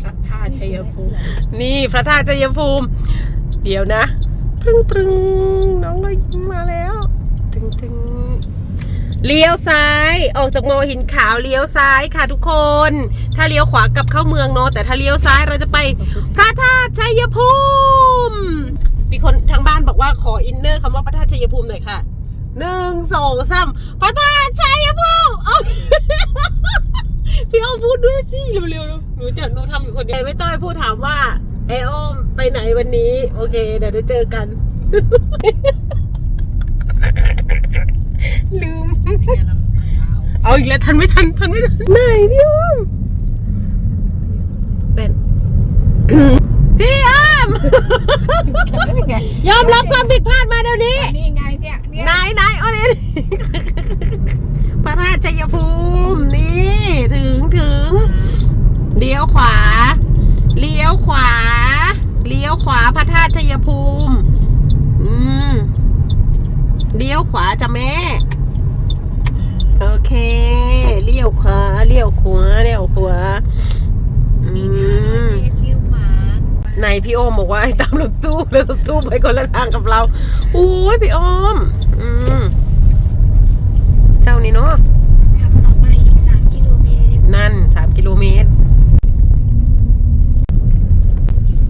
พระธาตุชัยภูมิ นี่พระธาตุชัยภูมิ เดี๋ยวนะปรึงปรึงน้องเรายิ้มมาแล้วถึงถึงเลี้ยวซ้ายออกจากมอหินขาวเลี้ยวซ้ายค่ะทุกคน ถ้าเลี้ยวขวากลับเข้าเมืองเนาะแต่ถ้าเลี้ยวซ้ายเราจะไป พระธาตุชัยภูมิมีคนทางบ้านบอกว่าขออินเนอร์คำว่าพระธาตุชัยภูมิหน่อยค่ะหนึ่งสองสามพระธาตุชัยภูมิเอา พูดด้วยสิเร็วๆหนูจะหนูทำอยู่คนเดียวไม่ต้องพูดถามว่าไออ้อมไปไหนวันนี้ โอเค เดี๋ยวได้เจอกัน ลืม เอาอีกแล้วทันไม่ทันทันไม่ทันไหนพี่อ้อมเต้นพี่อ้อมยอมรับความผิดพลาดมาเดี๋ยวนี้นี่ไง นี่ยเนี่ยไหนไหนเอาเนี่ยพระธาตุชัยภูมินี่ถึงถึงเลี้ยวขวา เลี้ยวขวา เลี้ยวขวาพระธาตุชัยภูมิ อืมเลี้ยวขวาจ้ะแม่ โอเค เลี้ยวขวา เลี้ยวขวา เลี้ยวขวา อืมเลี้ยวขวาในพี่โอมบอกว่าให้ตามรถตู้แล้วรถตู้ไปคนละทางกับเรา อุ้ยพี่โอม อืม เจ้านี่เนาะขับต่อไปอีก3กิโลเมตร นั่นสามกิโลเมตร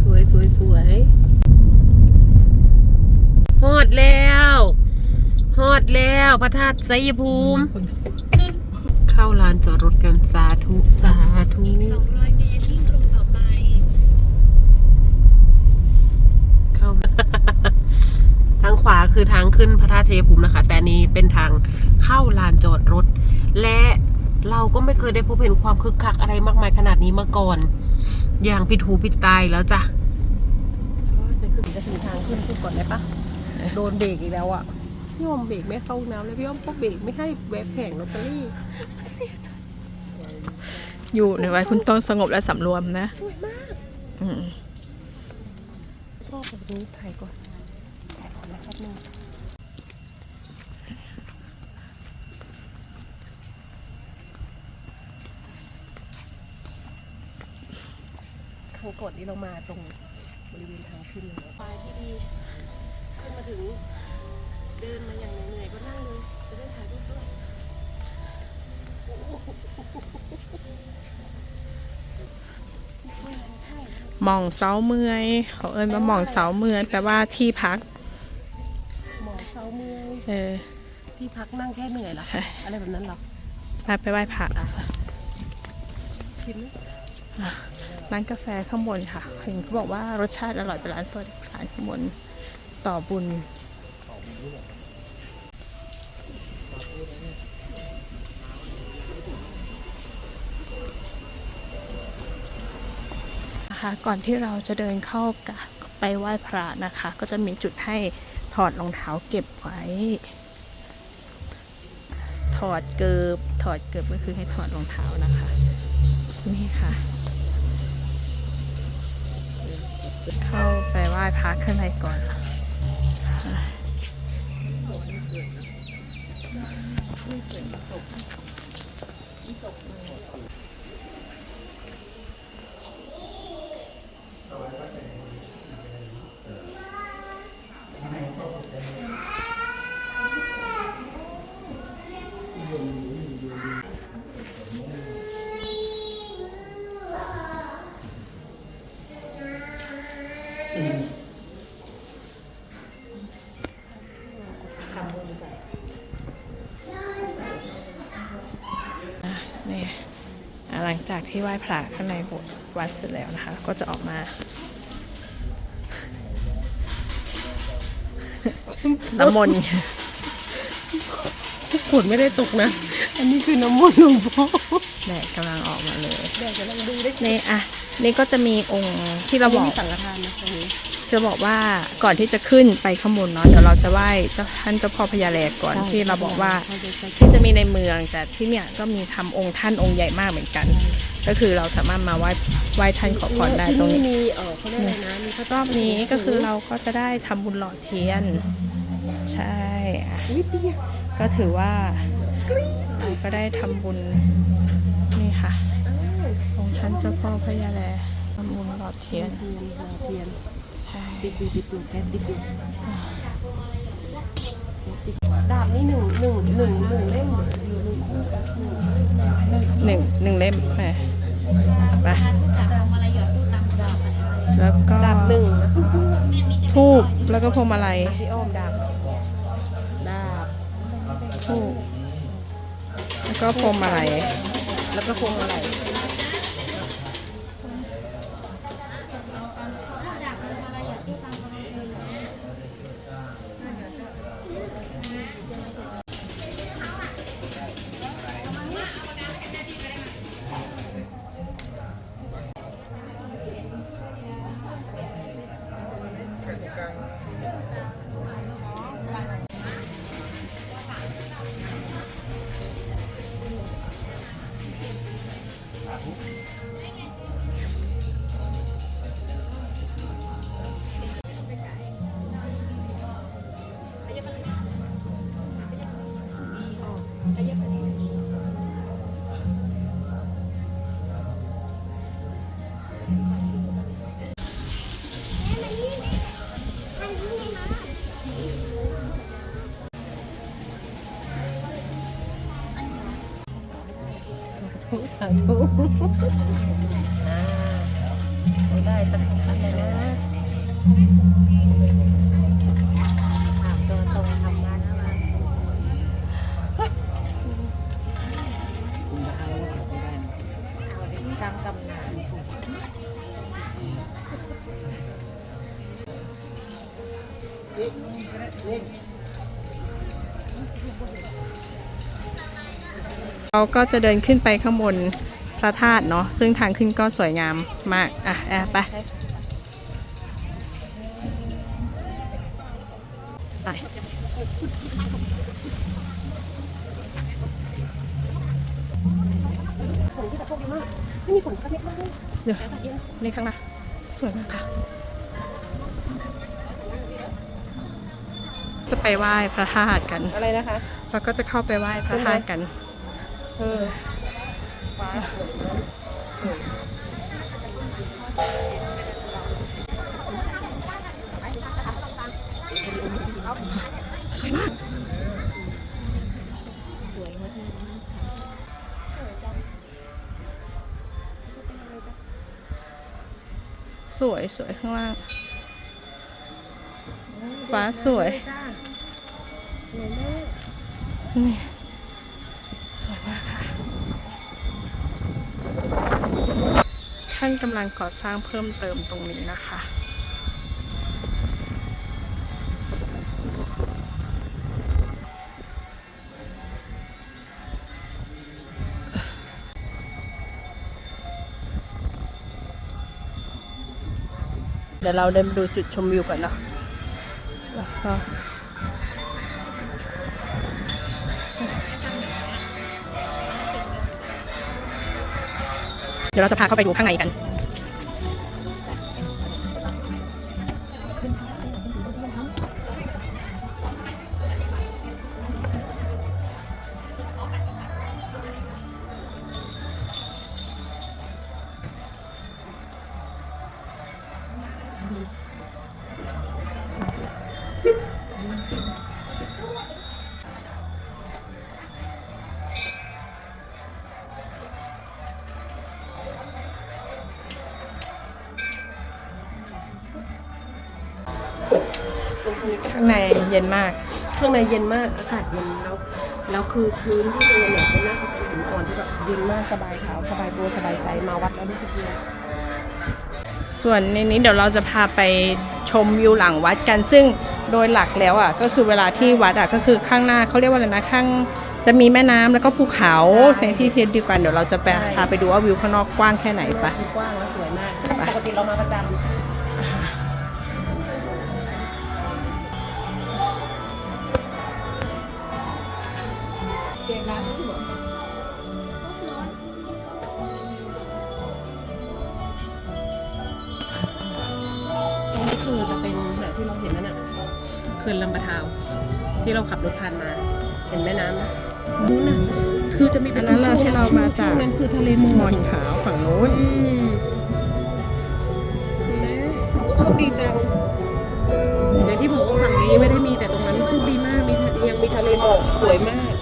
สวยสวยสวยฮอดแล้วฮอดแล้วพระธาตุไสยภูมิ เข้าลานจอดรถกันสาธุ สาธุ อีก200เมตรวิ่งตรงต่อไป เข้า ทาง ขวาคือทางขึ้นพระธาตุชัยภูมินะคะ แต่อันนี้เป็นทางเข้าลานจอดรถ และเราก็ไม่เคยได้พบเห็นความคึกคักอะไรมากมายขนาดนี้มาก่อน อย่างผิดหูผิดตายแล้วจ้ะจะขึ้นจะถึงทางขึ้นพูดก่อนได้ปะโดนเบรกอีกแล้วอะพี่อ้อมเบรกไม่เข้าน้ำเลยพี่อ้อมก็เบรกไม่ให้แวะแผงลอตเตอรี่เสียใจอยู่ในวัยคุณต้องสงบและสำรวมนะสวยมาก อืมชอบแบบนี้ถ่ายก่อนถ่ายก่อนนะแป๊บนึงทางกดนี้เรามาตรงบริเวณทางขึ้นเลยไปที่ดี ขึ้นมาถึงเดินมาอย่างเหนื่อยๆก็นั่งเลยจะได้ถ่ายรูปด้วยหมองเสาเมื่อยเขาเอิ้นว่าหมองเสาเมื่อยแปลว่าที่พักหมอเสา เมืองเออ ที่พักนั่งแค่เหนื่อยเหรอ ใช่ อะไรแบบนั้นเหรอไปไปไหว้พระชิมไหมร้านกาแฟข้างบนค่ะเห็นเขาบอกว่ารสชาติอร่อยเป็นร้านสดร้านข้างบนต่อบุญ นะคะก่อนที่เราจะเดินเข้ากะไปไหว้พระนะคะ ก็จะมีจุดให้ถ อดรองเท้าเก็บไว้ ถอดเกิบ ถอดเกิบก็คือให้ถอดรองเท้านะคะ นี่ค่ะ เข้าไปไหว้พระข้างในก่อน จากที่ไหว้พระข้างในโบสถ์วัดเสร็จแล้วนะคะ ก็จะออกมาน้ำมนต์ฝนไม่ได้ตกนะ อันนี้คือน้ำมันต์หลวงพ่อแดดกำลังออกมาเลยแดดกำลังดูได้นี่อะ นี่ก็จะมีองค์ที่เราบอกมีสังฆทานนะตรงนี้ จะบอกว่าก่อนที่จะขึ้นไปข้างบนเนาะเดี๋ยวเราจะไหว้เจ้าท่านเจ้าพ่อพญาแลก่อนที่เราบอกว่าที่จะมีในเมืองแต่ที่เนี่ยก็มีทำองค์ท่านองค์ใหญ่มากเหมือนกัน ก็คือเราสามารถมาไหว้ไหว้ท่านขอพรได้ตรงนี้มีเออเขาเรียกอะไรนะมีพระรอบนี้ก็คือเราก็จะได้ทำบุญหล่อเทียน ใช่อะวิเดียก็ถือว่าเราก็ได้ทำบุญนี่ค่ะองค์านเจ้าพ่อพญาแลทำบุญหลอดเทียน เทียนรอเทียนใช่ ติดดูติดดูแกนติดดูดาบนี่หนึ่งหนึ่งหนึ่งหนึ่งเล่มหรือหนึ่งหนึ่งหนึ่งหนึ่งเล่มไปไปแล้วก็ดาบหนึ่งทูบแล้วก็พวงมาลัยพี่อ้อมดาบดาบทูบแล้วก็พวงมาลัยแล้วก็พวงมาลัย สาธุอ่าไม่ได้สักอันเลยนะ เราก็จะเดินขึ้นไปข้างบนพระธาตุเนาะซึ่งทางขึ้นก็สวยงามมาก อะแอบไปไปฝนที่ตะโกนมากไม่มีฝนสักเม็ดเลยเดี๋ยวนี่ข้างหน้าสวยมากค่ะ จะไปไหว้พระธาตุกัน อะไรนะคะแล้วก็จะเข้าไปไหว้พระธาตุกัน เออฟ้าสวยมากสวยมากสวยสวยข้างล่างฟ้าสวยจ้าสวยมากนี่สวยมากค่ะ ท่าน กำลังก่อสร้างเพิ่มเติมตรงนี้นะคะเดี๋ยวเราเดินดูจุดชมวิวก่อนเนาะ ดี๋ยวเราจะพาเข้าไปดูข้างในกัน ข้างในเย็นมาก ข้างในเย็นมากอากาศเย็นแล้วแล้วคือพื้นที่เดินเนี่ยก็น่าจะเป็นหินอ่อนที่แบบเย็นมากสบายเท้าสบายตัวสบายใจมาวัดแล้วรู้สึกดีส่วนในนี้เดี๋ยวเราจะพาไปชมวิวหลังวัดกันซึ่งโดยหลักแล้วอะก็คือเวลาที่วัดอะก็คือข้างหน้าเขาเรียกว่าอะไรนะข้างจะมีแม่น้ำแล้วก็ภูเขาในที่เทียบเดียวกันเดี๋ยวเราจะไปพาไปดูว่าวิวข้างนอกกว้างแค่ไหนปะคือกว้างและสวยมากซึ่งปกติเรามาประจำ ขื่อนลำปะทาว ที่เราขับรถผ่านมา เห็นแม่น้ำนะนู้นน่ะคือจะมีเป็อันนั้นเราที่เรามาจาก ช่วงนั้นคือทะเลหมหมออกนขาวฝั่งนู้นนะโชคดีจังอย่างที่บอกว่าฝั่งนี้ไม่ได้มีแต่ตรงนั้นโชคดีมากมีทะยังมีทะเลหมอกสวยมาก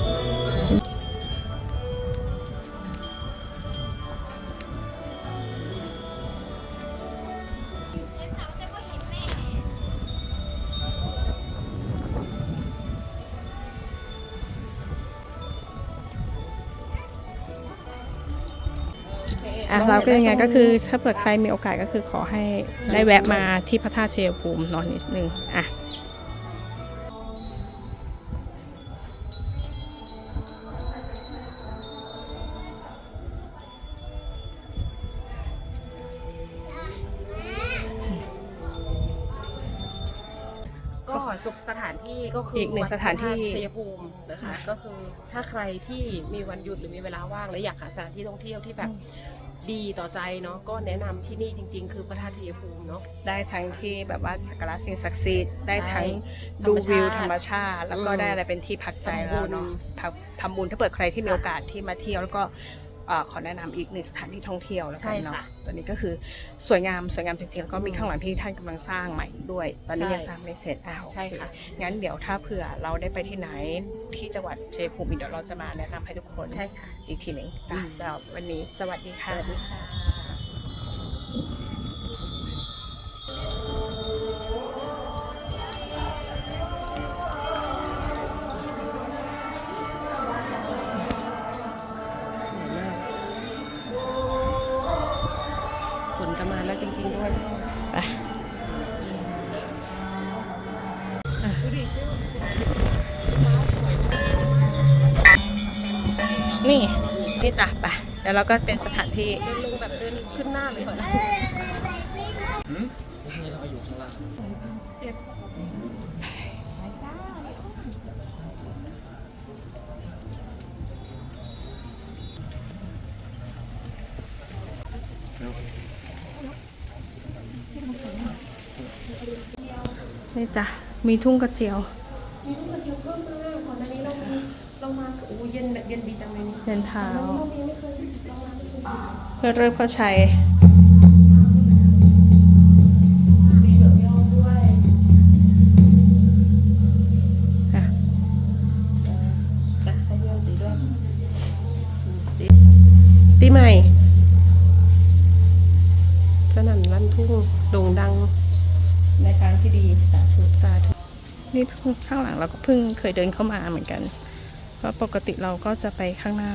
อะเราก็ยังไงก็คือถ้าเปิดใครมีโอกาสก็คือขอให้ได้แวะมาที่พระธาตุเชยภูมิเนอนนิดนึงอะก็จบสถานที่ก็คืออีอีกหนึ่งสถานที่ชัยภูมินะคะ ก็คือถ้าใครที่มีวันหยุดหรือมีเวลาว่างและอยากหาสถานที่ท่องเที่ยวที่แบบ ดีต่อใจเนาะก็แนะนำที่นี่จริง ๆ คือพระธาตุชัยภูมิเนาะ ได้ทั้งที่แบบว่าสักการะสิ่งศักดิ์สิทธิ์ได้ทั้งใช่ดูวิวธธรรรรมมชาชาติติ แล้วก็อืมได้อะไรเป็นที่พักใจทำบุแล้วญเนาะทำทำบุญถ้าเปิดใครที่มีค่ะโอกาสที่มาเที่ยวแล้วก็เอ่อขอแนะนำอีกหนึ่งสถานที่ท่องเที่ยวแล้วใช่กันเนาะค่ะตัวนี้ก็คือสวยงามสวยงามจริงๆแล้วก็มีอืมข้างหลังที่ท่านกำลังสร้างใหม่ด้วย ตอนนี้ใช่ยังสร้างไม่เสร็จอ้าวใช่ค่ะ งั้นเดี๋ยวถ้าเผื่อเราได้ไปที่ไหนที่จังหวัดชัยภูมิเดี๋ยวเราจะมาแนะนำให้ทุกคนใช่ค่ะ อีกทีหนึ่งอือะมแล้ววันนี้สวัสดีค่ะ สวัสดีค่ะ นี่จ้ะไปแล้วเราก็เป็นสถานที่เดินลงแบบเดินขึ้นหน้าเลยก่อนนี่จ้ะมีทุ่งกระเจียว มีลูกกระเจียวเพิ่มมาก่อนหน้านี้เรามี เรามาโอ้เย็นเย็นดีจังเลยนี่เดินเท้าเรามีไม่เคยเรามาไม่เคยเพื่อเริ่มเพื่อชัยมีแบบย่อมด้วยอะอะให้ย่อมดีด้วยปีใหม่สนั่นลั่นทุ่งโด่งดังในทางที่ดีสาธุสาธุนี่ข้างหลังเราก็เพิ่งเคยเดินเข้ามาเหมือนกัน เพราะปกติเราก็จะไปข้างหน้า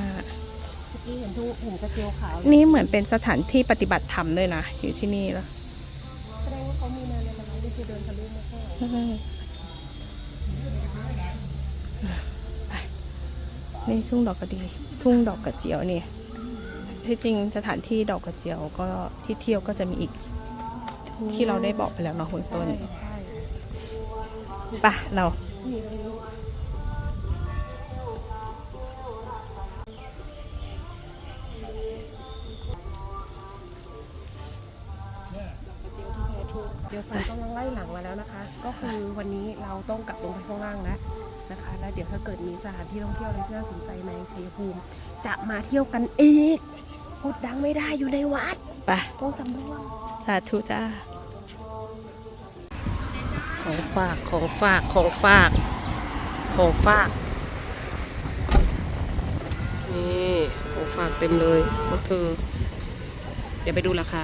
ที่เห็นทุ่งเห็นกระเจียวขาวนี่เหมือนเป็นสถานที่ปฏิบัติธรรมด้วยนะ อยู่ที่นี่แล้วแสดงว่าเขามีนานแล้วนะคะนี่คือเดินทะลุมาข้างหลังนี่ทุ่งดอกกระดี ทุ่งดอกกระเจียวนี่ที่จริงสถานที่ดอกกระเจียวก็ที่เที่ยวก็จะมีอีก ที่เราได้บอกไปแล้วเนาะคุณต้นใช่ไปะเรา นี่ เลยลูกเดี๋ยวฝนกำลังไล่หลังมาแล้วนะคะ ก็คือวันนี้เราต้องกลับลงไปข้างล่างแล้วนะคะ แล้วเดี๋ยวถ้าเกิดมีสถานที่ท่องเที่ยวอะไรที่น่าสนใจในชัยภูมิ จะมาเที่ยวกันอีกพูดดังไม่ได้อยู่ในวัดไปต้องสำรวมสาธุจ้าของฝากของฝากของฝากของฝากนี่ของฝากเต็มเลยพวกเธอ เดี๋ยวไปดูราคา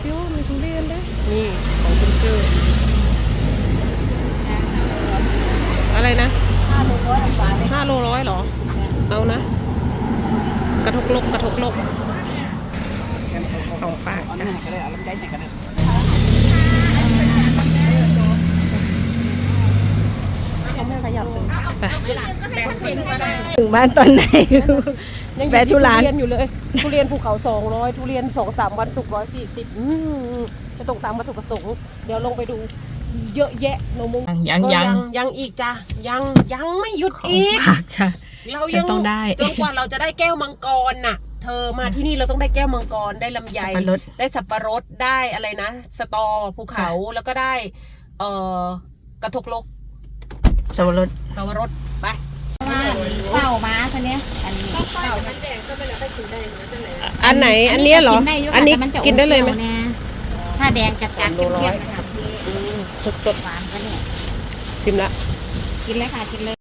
พี่ว่ามีทุเรียนด้วย นี่ของคุณชื่อ อะไรนะห้าโลร้อยห้าโลร้อยเหรอ เอานะ กระทกลกกระทกลกของฝากจ้ะขยับถึงไปถึงบ้านตอนไหน แวะทุร้านทุเรียนอยู่เลย ทุเรียนภูเขาสองร้อยทุเรียนสองสามวันสุกร้อยสี่สิบจะตรงตามวัตถุประสงค์เดี๋ยวลงไปดู เยอะแยะโนมุงยังก็ยังยังอีกจ้ะยังยังไม่หยุดของอีก ฝากจ้ะ เราฉัยันต้องได้ จนกว่าเราจะได้แก้วมังกรน่ะ เธอมาที่นี่เราต้องได้แก้วมังกรได้ลำไย สับปะรด ได้สับปะรดได้อะไรนะ สตอภูเขาแล้วก็ได้ เอ่อกระทกลกสวรสสวรสไป เป้ามาคันนี้ยอันนี้เป้าอันไหนอันเนี้ยเหรอกินได้ยู่ค่ะอันนี้แต่มัจะกินได้เลยไหมอปรี้วนะถ้าแดงจัดๆเค็มๆนะคะสดหวานก็เนี่ยๆชิมละกินเลยค่ะกินเลย